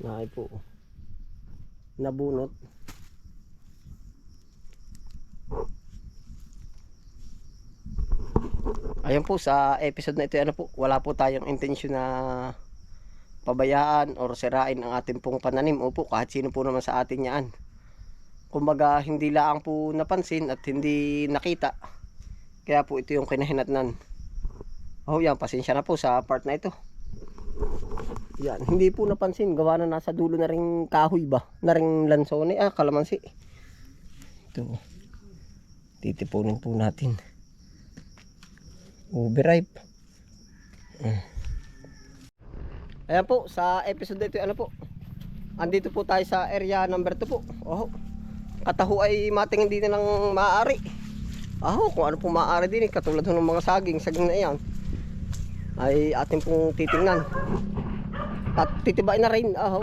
Naay po. Nabunot. Ayun po sa episode na ito ano po, wala po tayong intensyon na pabayaan or sirain ang ating pong pananim. Opo, kahit sino po naman sa atin yan. Kumbaga hindi lang po napansin at hindi nakita. Kaya po ito yung kinahinatnan. Oh, yan, pasensya na po sa part na ito. Yan, hindi po napansin. Gawa na nasa dulo na rin kahoy ba? Na rin lansone. Ah, kalamansi. Ito. Titipunin po natin. Overripe. Mm. Ayan po, sa episode ito, ano po? Andito po tayo sa area number 2 po. Oh, kataho ay matingin din ng maaari. Ah, kung ano po maaari din, eh, katulad ng mga saging, saging na yan, ay ating pong titingnan. At titibain na rin, oh.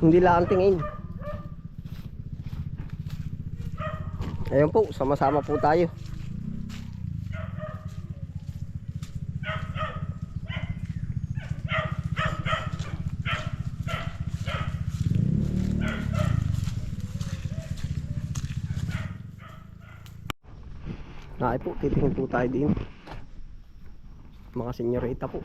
hindi lang tingin. Ayun po, sama-sama po tayo. Naay po, titingin po tayo din. Mga senyorita po.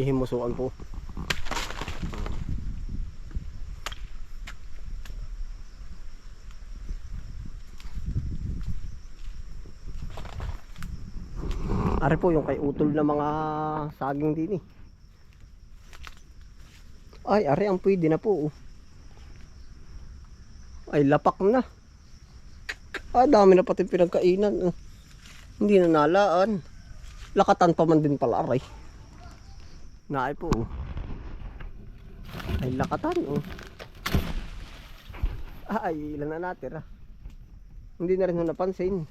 Hihimusuan po. Ari po yung kay utol na mga saging din eh. Ay, ari ang pwede na po. oh. Ay, lapak na. Ah, dami na pati pinagkainan. oh. Hindi na nalaan. Lakatan pa man din pala, aray. Naay po. Ay, lakatan, oh. Ay, ilan na natin, ah. Hindi na rin ho napansin.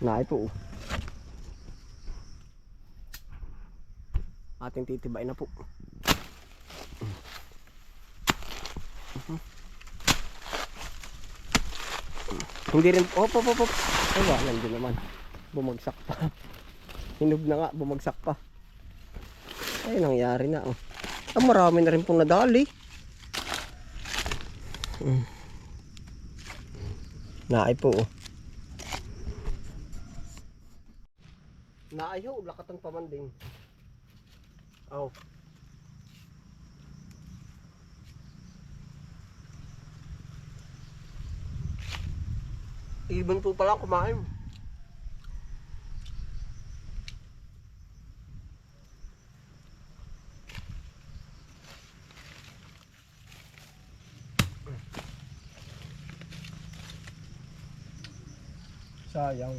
Naay po, oh. Ating titibay na po. Hindi rin, hop, hop, hop. Ay, ba, nandiyan naman. Bumagsak pa. Hinog na nga, bumagsak pa. Ay, nangyari na, oh. Ah, marami na rin pong nadali. Hmm. Naay po, oh. Naay ho, lakatan pa man din. Oh. Ibon po pala kumain. Sayang.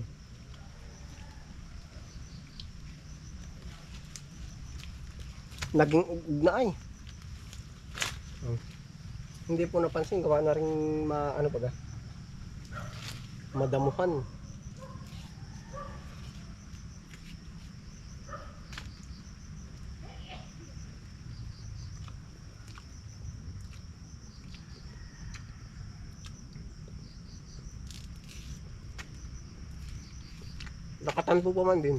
Naging ug na ay. Oh. Hindi po napansin gawa na rin ma ano baga madamuhan. Nakatan po pa man din.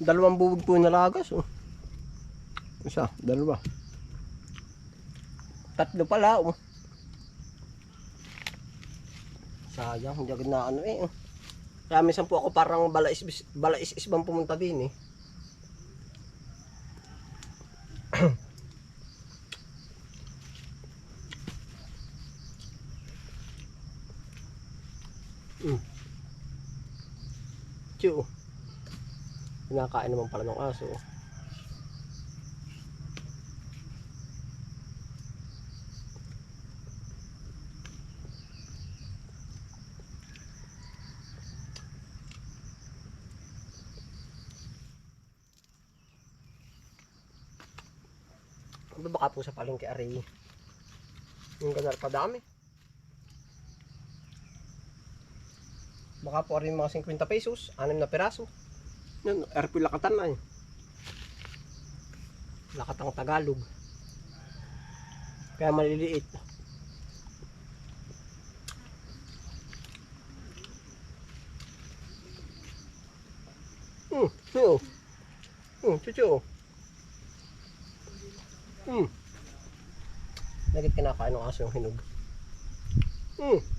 Dalawang bubog po yung nalagas. Oh. Isa, dalawa. Tatlo pala. Oh. Sayang, hindi agad na ano eh. oh. Kaya minsan po ako parang balais balais bang pumunta din eh. Mm. Tiyo. Pinakain naman pala ng aso. Ano baka po sa palengke aray? Yung ganar pa dami. Baka po rin mga 50 pesos, 6 na peraso. Yan, RP lakatan na eh. Lakatang Tagalog. Kaya maliliit. Hmm, hmm. Hmm, chuchu. Hmm. Nagit kinakain ng aso yung hinog. Hmm.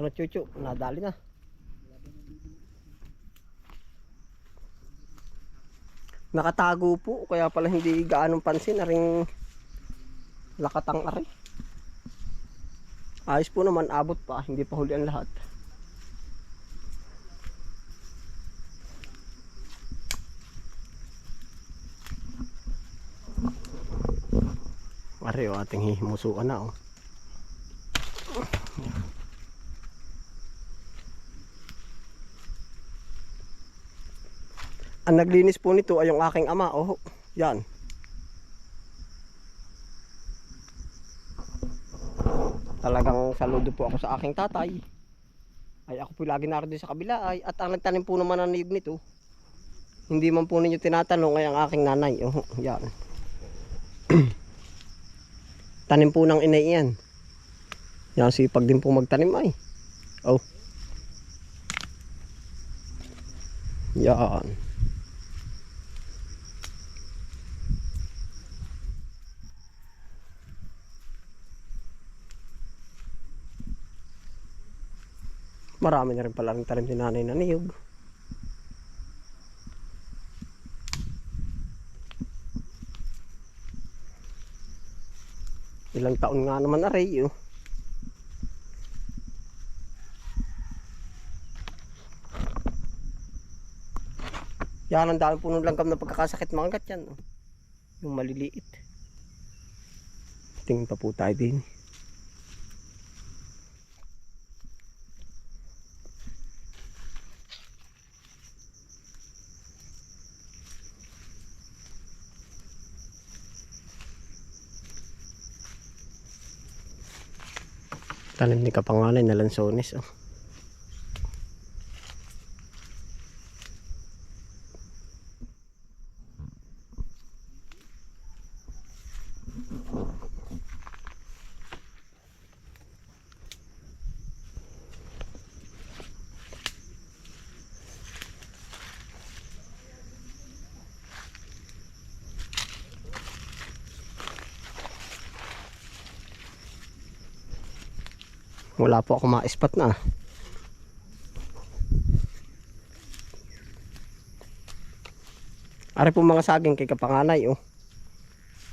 Ano chuchu? Nadali na. Nakatago po, kaya pala hindi gaanong pansin na ring lakatang ari. Ayos po naman, abot pa, hindi pa huli ang lahat. Ari o, ating hihimusuan na oh. Ang naglinis po nito ay yung aking ama. Oh, yan. Talagang saludo po ako sa aking tatay. Ay ako po lagi naroon sa kabila ay at ang nagtanim po naman ng niyog nito. Hindi man po ninyo tinatanong ay ang aking nanay. Oh, yan. Tanim po ng inay yan. Yan sipag din po magtanim ay. Oh. Yan. Marami na rin pala rin tanim si nanay na niyog. Ilang taon nga naman aray oh. Yan ang dami punong langgam na pagkakasakit mga gat yan. Oh. Yung maliliit. Tingin pa po tayo din. Tanim ni Kapanganay na lansones. Oh. Wala po ako ma-spot na. Ari po mga saging kay kapanganay oh.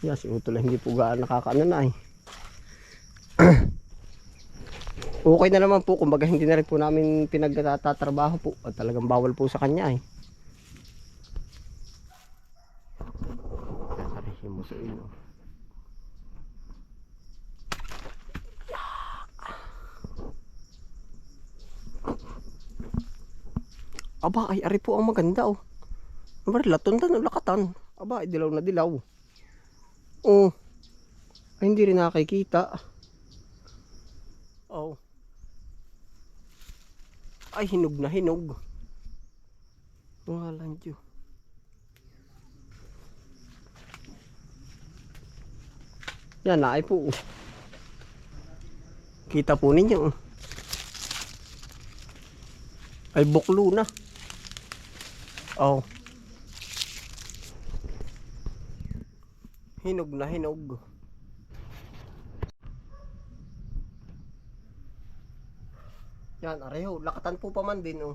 Yan si Utol hindi po gaan nakakaano na eh. okay na naman po kumbaga hindi na rin po namin pinagtatrabaho po at talagang bawal po sa kanya eh. Ari himusuin oh. Aba, ay ari po ang maganda oh. Aba, latundan o lakatan. Aba, ay dilaw na dilaw. Oh. Ay, hindi rin nakikita. Oh. Ay, hinog na hinog. Walang Diyo. Yan ay po. Kita po ninyo. oh. Ay buklo na. Oh. Hinog na hinog. Yan, areho. Lakatan po pa man din, oh.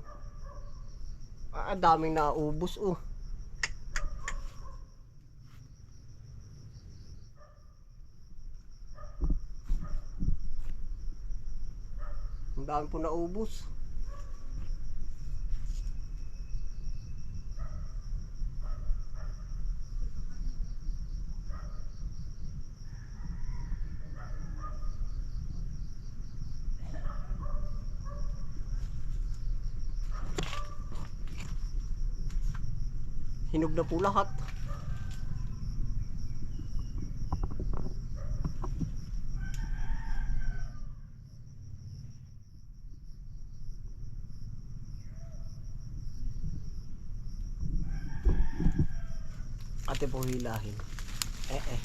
Ah, daming naubos, oh. Ang dami po naubos. Hinog na po lahat. Ate po hilahin. Eh eh.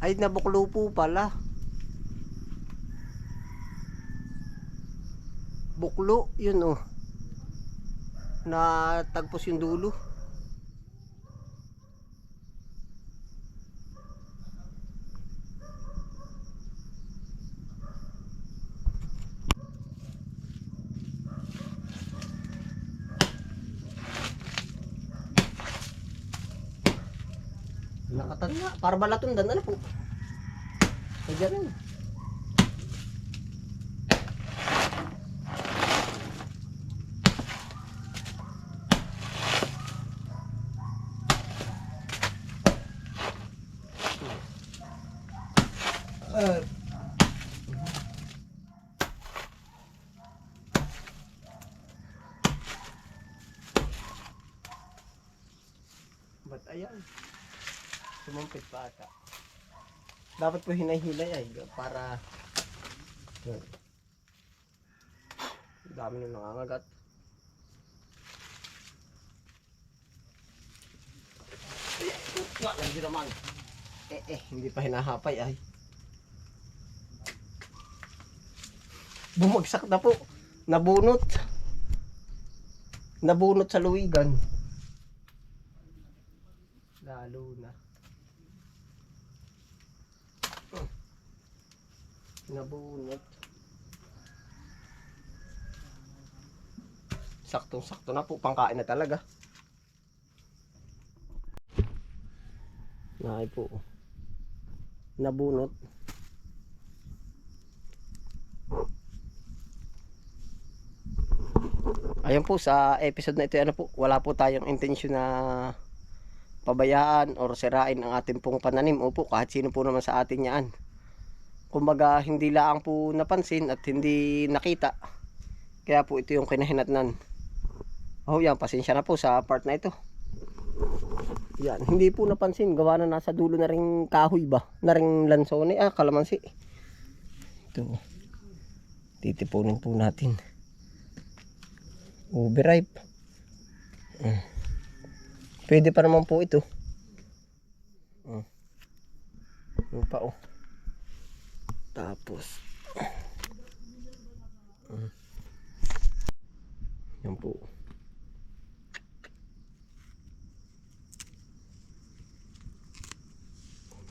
Ay, nabuklo po pala. Buklo, yun oh. Na tagpos yung dulo. Nakatan nga. Para balatundan ano po. Kaya rin. Uh, Ba't ayan? Sumampit pa. Dapat po hinahilay ay para yun. Dami nang nangangagat. Wala hindi naman. Eh eh, hindi pa hinahapay ay. Bumagsak na po. Nabunot. Nabunot sa luwigan. Lalo na. Nabunot. Saktong-sakto na po. Pangkain na talaga. Nakay po. Nabunot. Ayun po sa episode na ito ano po, wala po tayong intensyon na pabayaan or sirain ang ating pong pananim. Opo, kahit sino po naman sa atin yan. Kumbaga, hindi laang po napansin at hindi nakita. Kaya po ito yung kinahinatnan. Oh, yan, pasensya na po sa part na ito. Yan, hindi po napansin. Gawa na nasa dulo na rin kahoy ba? Na rin lansone. Ah, kalamansi. Ito. Titipunin po natin. Overripe. Mm. Pwede pa naman po ito. Mm. Yung pa oh. Tapos. Mm. Yan po.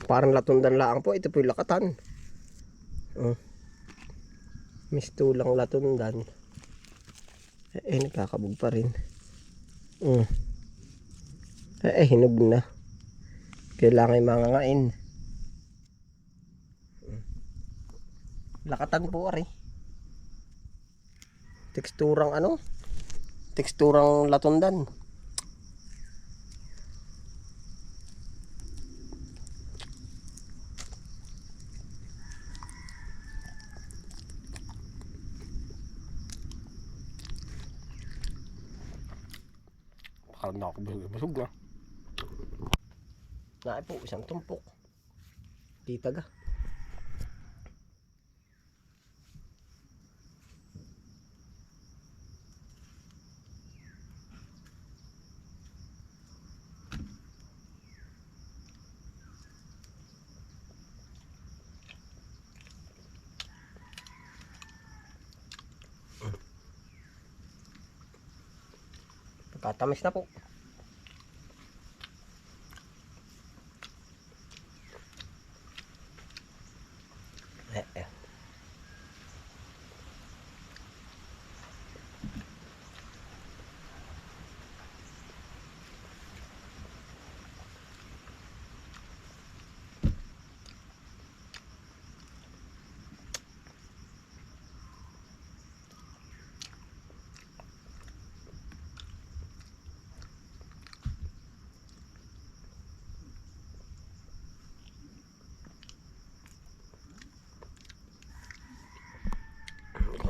Parang latundan lang po. Ito po yung lakatan. Mm. Mistulang latundan. Eh, eh nagkakabog pa rin. Mm. Eh, eh, hinog na. Kailangan mga ngain. Lakatan po ari. Teksturang ano? Teksturang latundan. Parang na ako busog, busog na. Naay po, isang tumpok. Kita ga. Pagkatamis na po.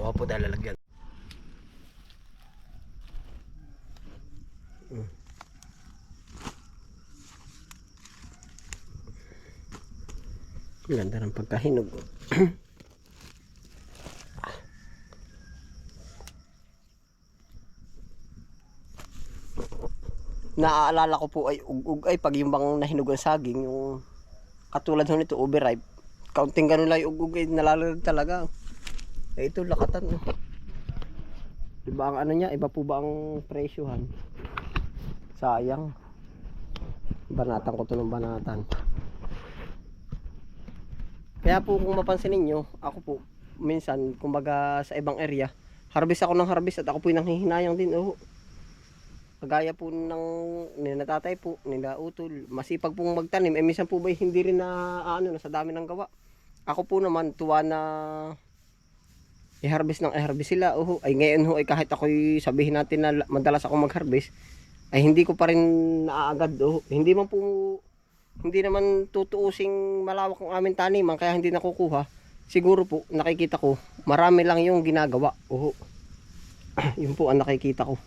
Ako po dalalagyan. Hmm. Ganda ng pagkahinog. Naaalala ko po ay ug-ug ay pag yung bang nahinog ang saging, yung katulad nito overripe, kaunting ganun lang yung ug-ug ay nalalag talaga. Eh ito lakatan. oh. Diba ang ano niya, iba po ba ang presyohan? Sayang. Banatan ko to ng banatan. Kaya po kung mapansin ninyo, ako po, minsan, kumbaga sa ibang area, harvest ako ng harvest at ako po nanghihinayang din. Oh. Kagaya po ng ninatatay po, nila utol, masipag pong magtanim, eh minsan po ba hindi rin na ano, na sa dami ng gawa. Ako po naman, tuwa na i-harvest ng i-harvest sila. Oh, ay ngayon ho, ay kahit ako'y sabihin natin na madalas ako mag-harvest, ay hindi ko pa rin naaagad. Oh. Hindi man po, hindi naman tutuusing malawak ang aming taniman, kaya hindi nakukuha. Siguro po, nakikita ko, marami lang yung ginagawa. Oh. yun po ang nakikita ko.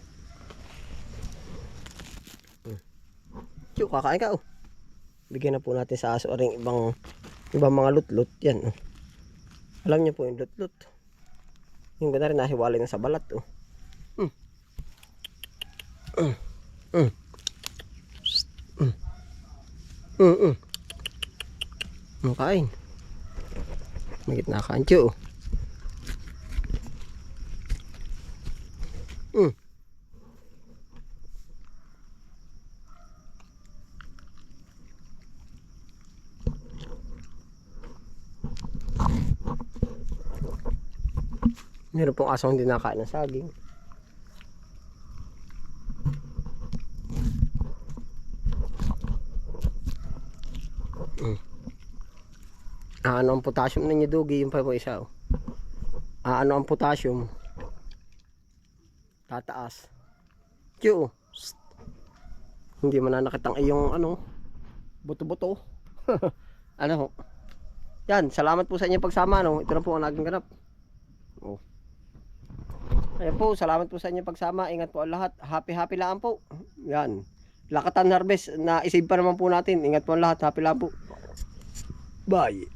Tiyo, kakain ka oh. Bigyan na po natin sa aso ring ibang ibang mga lutlot yan oh. Alam niyo po yung lutlot. Yung ganda rin nahiwalay na sa balat oh. Mm. Mm. Mm. Mm. Mm. Mm. Mm, kain. May gitna ka tiyo oh. Meron pong asong hindi nakain ng saging. Mm. Ano ang potassium ninyo, Dugi? Yung pa po isa, oh. Ah, ano ang potassium? Tataas. Psst. Hindi man na nakitang iyong, ano, buto-buto. ano ho? Yan, salamat po sa inyong pagsama, no? Ito na po ang naging ganap. Oh. Ayan po, salamat po sa inyong pagsama. Ingat po ang lahat. Happy happy lang po. Yan. Lakatan harvest na isave pa naman po natin. Ingat po ang lahat. Happy lang po. Bye.